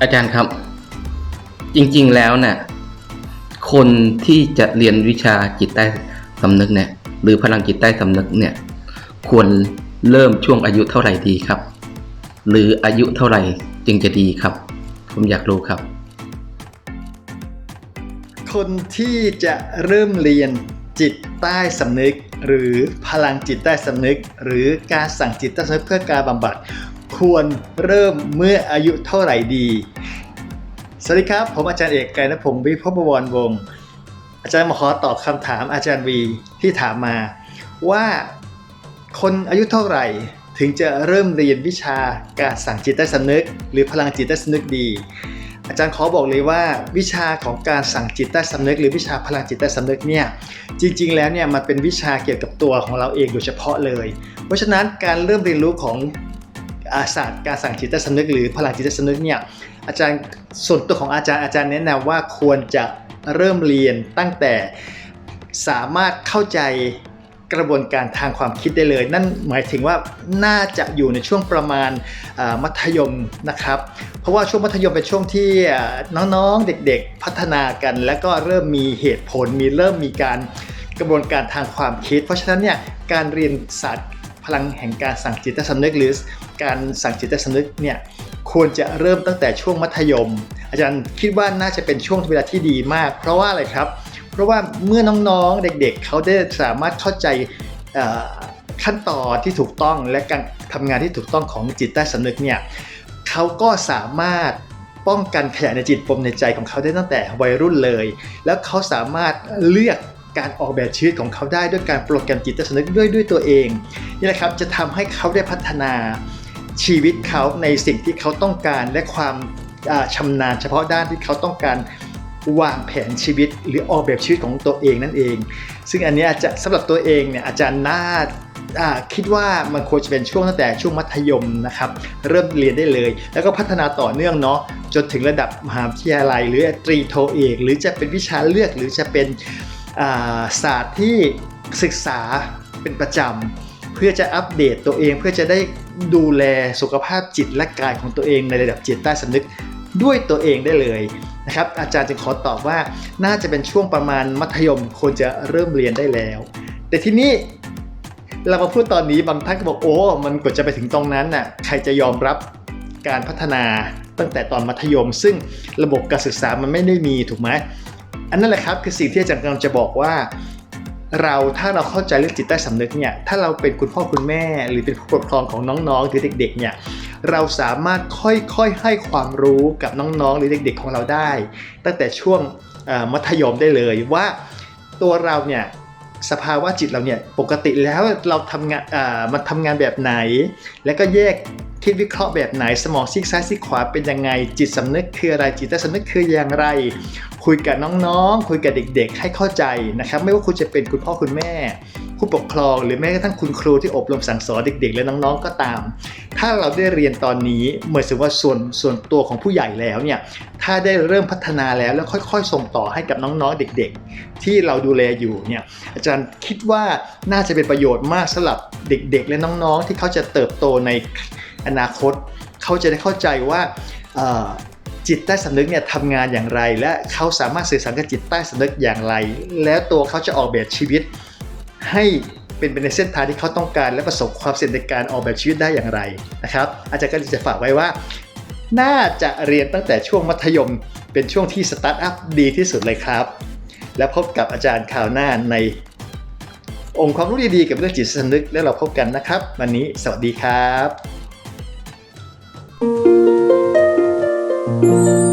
อาจารย์ครับ จริงๆแล้วเนี่ยคนที่จะเรียนวิชาจิตใต้สำนึกเนี่ย หรือพลังจิตใต้สำนึกเนี่ย ควรเริ่มช่วงอายุเท่าไหร่ดีครับ หรืออายุเท่าไหร่จึงจะดีครับ ผมอยากรู้ครับ คนที่จะเริ่มเรียนจิตใต้สำนึก หรือพลังจิตใต้สำนึก หรือการสั่งจิตใต้สำนึกเพื่อการบำบัด ควรเริ่มเมื่ออายุเท่าไหร่ดี สวัสดีครับ ผมอาจารย์เอกไกรณพงศ์วิพบวรวงศ์อาจารย์มาขอตอบคำถามอาจารย์วีที่ถามมา ว่าคนอายุเท่าไหร่ ถึงจะเริ่มเรียนวิชาการสั่งจิตใต้สำนึก หรือพลังจิตใต้สำนึกดี อาจารย์ขอบอกเลยว่าวิชาของการสั่งจิตใต้สำนึก หรือวิชาพลังจิตใต้สำนึกเนี่ยจริง ๆ แล้วเนี่ยมันเป็นวิชาเกี่ยวกับตัวของเราเองโดยเฉพาะเลย เพราะฉะนั้นการเริ่มเรียนรู้ของ ศาสตร์การสั่งจิตใต้สำนึกหรือพลังจิตใต้สำนึกเนี่ยอาจารย์ส่วนตัวของอาจารย์อาจารย์แนะนำว่าควรจะเริ่มเรียนตั้งแต่สามารถเข้าใจกระบวนการทางความคิดได้เลย นั่นหมายถึงว่าน่าจะอยู่ในช่วงประมาณมัธยมนะครับ เพราะว่าช่วงมัธยมเป็นช่วงที่น้องๆเด็กๆพัฒนากัน แล้วก็เริ่มมีเหตุผลมีเริ่มมีการกระบวนการทางความคิด เพราะฉะนั้นเนี่ยการเรียนศาสตร์ ลังแห่งการสั่งจิตใต้สำนึกหรือการสั่งจิตใต้สำนึกเนี่ยควรจะเริ่มตั้งแต่ช่วงมัธยม อาจารย์คิดว่าน่าจะเป็นช่วงเวลาที่ดีมาก เพราะว่าอะไรครับ เพราะว่าเมื่อน้องๆเด็กๆ เขาได้สามารถเข้าใจขั้นตอนที่ถูกต้องและการทำงานที่ถูกต้องของจิตใต้สำนึกเนี่ยเขาก็สามารถป้องกันขยะในจิตปมในใจของเขาได้ตั้งแต่วัยรุ่นเลย แล้วเขาสามารถเลือก การออกแบบชีวิตของเขาได้ด้วยการโปรแกรมจิตสำนึกด้วยด้วยตัวเองนี่แหละครับจะทำให้เขาได้พัฒนาชีวิตเขาในสิ่งที่เขาต้องการและความอ่าชำนาญเฉพาะด้านที่เขาต้องการวางแผนชีวิตหรือออกแบบชีวิตของตัวเองนั่นเอง ซึ่งอันนี้ยจะสำหรับตัวเองเนี่ยอาจารย์น่าคิดว่ามันควรจะเป็นช่วงตั้งแต่ช่วงมัธยมนะครับเริ่มเรียนได้เลย แล้วก็พัฒนาต่อเนื่องเนาะจนถึงระดับมหาวิทยาลัย หรือตรีโทเอก หรือจะเป็นวิชาเลือกหรือจะเป็น ศาสตร์ที่ศึกษาเป็นประจำ เพื่อจะอัปเดตตัวเองเพื่อจะได้ดูแลสุขภาพจิตและกายของตัวเองในระดับจิตใต้สำนึกด้วยตัวเองได้เลยนะครับอาจารย์จึงขอตอบว่าน่าจะเป็นช่วงประมาณมัธยมควรจะเริ่มเรียนได้แล้ว แต่ที่นี้เรามาพูดตอนนี้บางท่านก็บอกโอ้ มันกว่าจะไปถึงตรงนั้นน่ะใครจะยอมรับการพัฒนาตั้งแต่ตอนมัธยม ซึ่งระบบการศึกษามันไม่ได้มีถูกไหม อันนั้นแหละครับคือสิ่งที่อาจารย์กำลังจะบอกว่า เราถ้าเราเข้าใจเรื่องจิตใต้สำนึกเนี่ยถ้าเราเป็นคุณพ่อคุณแม่ หรือเป็นผู้ปกครองของน้องๆหรือเด็ก ๆ เนี่ยเราสามารถค่อยๆให้ความรู้กับน้องๆ หรือเด็ก ๆ ของเราได้ ตั้งแต่ช่วงมัธยมได้เลยว่าตัวเราเนี่ยสภาวะจิตเราเนี่ยปกติแล้วเราทำงานมันทำงานแบบไหน แล้วก็แยก คิดวิเคราะห์แบบไหนสมองซีกซ้ายซีกขวาเป็นยังไง จิตสำนึกคืออะไรจิตใต้สำนึกคืออย่างไร คุยกับน้องๆ คุยกับเด็ก ๆ ให้เข้าใจนะครับ ไม่ว่าคุณจะเป็นคุณพ่อคุณแม่ ผู้ปกครอง หรือแม้กระทั่งคุณครูที่อบรมสั่งสอนเด็ก ๆ และน้องๆก็ตาม ถ้าเราได้เรียนตอนนี้เหมือนสิว่าส่วนส่วนตัวของผู้ใหญ่แล้วเนี่ยถ้าได้เริ่มพัฒนาแล้วแล้วค่อย ๆ ส่งต่อให้กับน้องๆเด็ก ๆ ที่เราดูแลอยู่เนี่ยอาจารย์คิดว่าน่าจะเป็นประโยชน์มากสำหรับเด็ก ๆ และน้องๆ ที่เขาจะเติบโตใน อนาคต เขาจะได้เข้าใจว่าจิตใต้สำนึกเนี่ยทำงานอย่างไร และเขาสามารถสื่อสารกับจิตใต้สำนึกอย่างไร แล้วตัวเขาจะออกแบบชีวิต ให้เป็นไปในเส้นทางที่เขาต้องการ และประสบความสำเร็จในการออกแบบชีวิตได้อย่างไรนะครับ อาจารย์ก็จะฝากไว้ว่า น่าจะเรียนตั้งแต่ช่วงมัธยม เป็นช่วงที่สตาร์ทอัพดีที่สุดเลยครับ แล้วพบกับอาจารย์ข่าวหน้าในองค์ความรู้ดีๆกับเรื่องจิตสำนึก แล้วเราพบกันนะครับ วันนี้สวัสดีครับ 음.